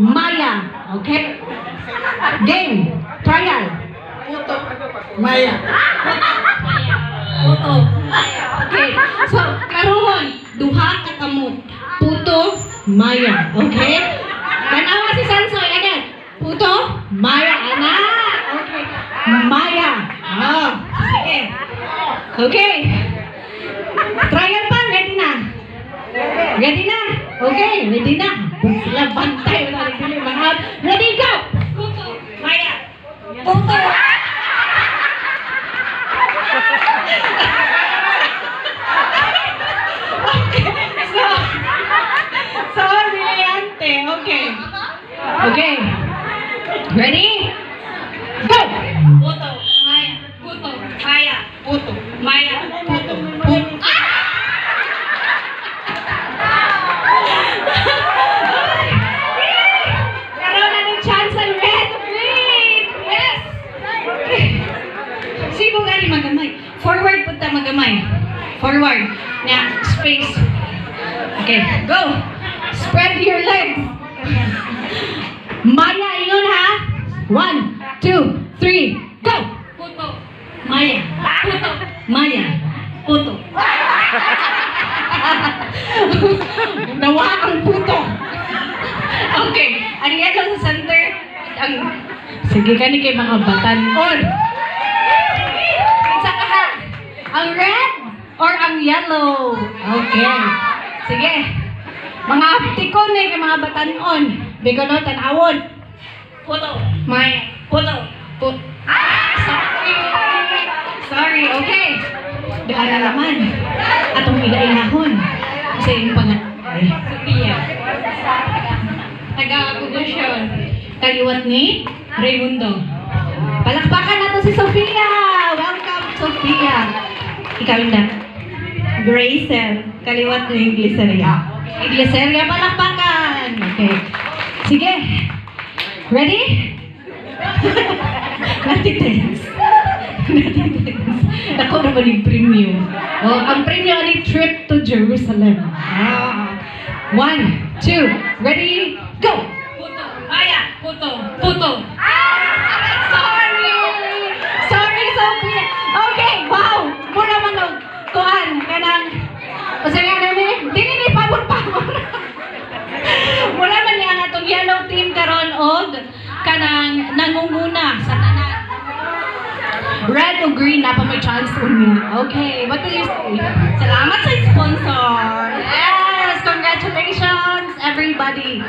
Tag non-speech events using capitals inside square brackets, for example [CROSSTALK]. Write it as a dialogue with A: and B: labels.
A: Maya. Okay? Game. Trial.
B: Puto. Maya.
A: Puto. Okay. So, karoon, duha ka kamot. Puto, Maya. Okay? Tanawa si Sansoy again. Puto, Maya. Ana. Okay. Maya. Oh, sige. Okay. Trial pa, ready na. Ready na? Okay, ready na. Sila bantay, mga... Ready, go! Maya. So. Okay. Okay. Ready? Sino gani magamay? Forward punta magamay. Forward. Na, space. Okay, go! Spread your legs. Maya, ingon ha? One, two, three, go!
C: Puto,
A: Maya.
C: Puto,
A: Maya.
C: Puto.
A: Nawa ang puto. Okay. Ang yellow sa center, ang... Sige ka ni kay mga batanon. Ang red or ang yellow? Okay. Sige. Mga aptikon ni kay mga batanon. Bikono tanawon.
C: Puto, Maya, Puto, Puto.
A: Sorry. Sorry, okay. Dahil naman. Atong ilainahon. Sa iyong pangat.
C: Sophia. Taga-Agudasyon.
A: Kaliwat ni Raimundo. Palakpakan nato si Sofia! Welcome, Sofia! Ikaw na. Grayson. Kaliwat ni Igleseria. Igleseria, palakpakan! Okay. Sige. Ready? [LAUGHS] Natitense. Natitense. Ako naman yung premium. Oh, ang premium ay trip to Jerusalem. Ah. One, two, ready, go!
C: Puto, Maya, Puto, Puto.
A: Kuan kanang Kasi nga nani, dili ni pabor-pabor. [LAUGHS] Mula man niya nga itong yellow team karon og kanang nangunguna sa tanan. Red o green na pa may chance unya. Okay, what do you say? Salamat sa sponsor. Yes, congratulations everybody.